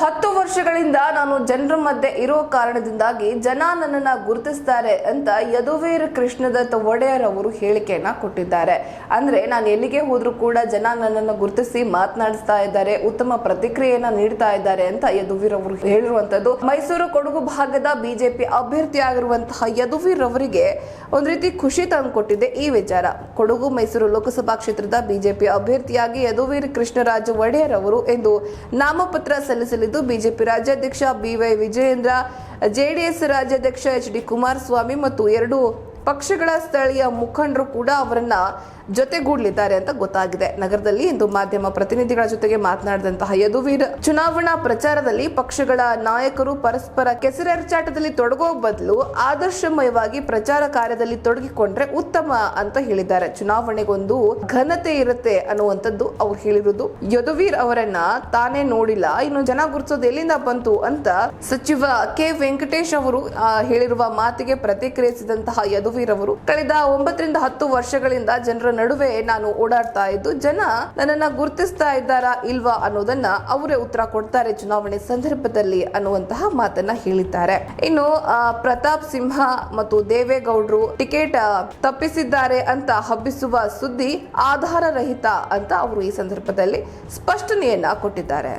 ಹತ್ತು ವರ್ಷಗಳಿಂದ ನಾನು ಜನರ ಮಧ್ಯೆ ಇರೋ ಕಾರಣದಿಂದಾಗಿ ಜನ ನನ್ನನ್ನು ಗುರುತಿಸ್ತಾರೆ ಅಂತ ಯದುವೀರ್ ಕೃಷ್ಣದತ್ತ ಒಡೆಯರ್ ಅವರು ಹೇಳಿಕೆಯನ್ನ ಕೊಟ್ಟಿದ್ದಾರೆ. ಅಂದ್ರೆ ನಾನು ಎಲ್ಲಿಗೆ ಹೋದ್ರೂ ಕೂಡ ಜನ ನನ್ನನ್ನು ಗುರುತಿಸಿ ಮಾತನಾಡಿಸ್ತಾ ಇದ್ದಾರೆ, ಉತ್ತಮ ಪ್ರತಿಕ್ರಿಯೆಯನ್ನ ನೀಡ್ತಾ ಇದ್ದಾರೆ ಅಂತ ಯದುವೀರ್ ಅವರು ಹೇಳಿರುವಂತದ್ದು. ಮೈಸೂರು ಕೊಡಗು ಭಾಗದ ಬಿಜೆಪಿ ಅಭ್ಯರ್ಥಿಯಾಗಿರುವಂತಹ ಯದುವೀರ್ ಅವರಿಗೆ ಒಂದ್ ರೀತಿ ಖುಷಿ ತಂದುಕೊಟ್ಟಿದೆ ಈ ವಿಚಾರ. ಕೊಡಗು ಮೈಸೂರು ಲೋಕಸಭಾ ಕ್ಷೇತ್ರದ ಬಿಜೆಪಿ ಅಭ್ಯರ್ಥಿಯಾಗಿ ಯದುವೀರ್ ಕೃಷ್ಣರಾಜ ಒಡೆಯರ್ ಅವರು ಎಂದು ನಾಮಪತ್ರ ಸಲ್ಲಿಸಲಿದ್ದು ಬಿಜೆಪಿ ರಾಜ್ಯಾಧ್ಯಕ್ಷ ಬಿವೈ ವಿಜಯೇಂದ್ರ ಜೆಡಿಎಸ್ ರಾಜ್ಯಾಧ್ಯಕ್ಷ ಎಚ್ ಡಿ ಕುಮಾರಸ್ವಾಮಿ ಮತ್ತು ಎರಡು ಪಕ್ಷಗಳ ಸ್ಥಳೀಯ ಮುಖಂಡರು ಕೂಡ ಅವರನ್ನ ಜೊತೆಗೂಡಲಿದ್ದಾರೆ ಅಂತ ಗೊತ್ತಾಗಿದೆ. ನಗರದಲ್ಲಿ ಇಂದು ಮಾಧ್ಯಮ ಪ್ರತಿನಿಧಿಗಳ ಜೊತೆಗೆ ಮಾತನಾಡಿದಂತಹ ಯದುವೀರ್, ಚುನಾವಣಾ ಪ್ರಚಾರದಲ್ಲಿ ಪಕ್ಷಗಳ ನಾಯಕರು ಪರಸ್ಪರ ಕೆಸರೆರಚಾಟದಲ್ಲಿ ತೊಡಗೋ ಬದಲು ಆದರ್ಶಮಯವಾಗಿ ಪ್ರಚಾರ ಕಾರ್ಯದಲ್ಲಿ ತೊಡಗಿಕೊಂಡ್ರೆ ಉತ್ತಮ ಅಂತ ಹೇಳಿದ್ದಾರೆ. ಚುನಾವಣೆಗೊಂದು ಘನತೆ ಇರುತ್ತೆ ಅನ್ನುವಂಥದ್ದು ಅವ್ರು ಹೇಳಿರುವುದು ಯದುವೀರ್ ಅವರನ್ನ ತಾನೇ ನೋಡಿಲ್ಲ, ಇನ್ನು ಜನ ಗುರುತಿಸೋದು ಎಲ್ಲಿಂದ ಬಂತು ಅಂತ ಸಚಿವ ಕೆ. ವೆಂಕಟೇಶ್ ಅವರು ಹೇಳಿರುವ ಮಾತಿಗೆ ಪ್ರತಿಕ್ರಿಯಿಸಿದಂತಹ ಯದುವೀರ್ ಅವರು ಕಳೆದ ಒಂಬತ್ತರಿಂದ ಹತ್ತು ವರ್ಷಗಳಿಂದ ಜನರ ನಡುವೆ ನಾನು ಓಡಾಡ್ತಾ ಇದ್ದು, ಜನ ನನ್ನನ್ನ ಗುರುತಿಸ್ತಾ ಇದ್ದಾರಾ ಇಲ್ವಾ ಅನ್ನೋದನ್ನ ಅವರೇ ಉತ್ತರ ಕೊಡ್ತಾರೆ ಚುನಾವಣೆ ಸಂದರ್ಭದಲ್ಲಿ ಅನ್ನುವಂತಹ ಮಾತನ್ನ ಹೇಳಿದ್ದಾರೆ. ಇನ್ನು ಪ್ರತಾಪ್ ಸಿಂಹ ಮತ್ತು ದೇವೇಗೌಡರು ಟಿಕೆಟ್ ತಪ್ಪಿಸಿದ್ದಾರೆ ಅಂತ ಹಬ್ಬಿಸುವ ಸುದ್ದಿ ಆಧಾರ ರಹಿತ ಅಂತ ಅವರು ಈ ಸಂದರ್ಭದಲ್ಲಿ ಸ್ಪಷ್ಟನೆಯನ್ನ ಕೊಟ್ಟಿದ್ದಾರೆ.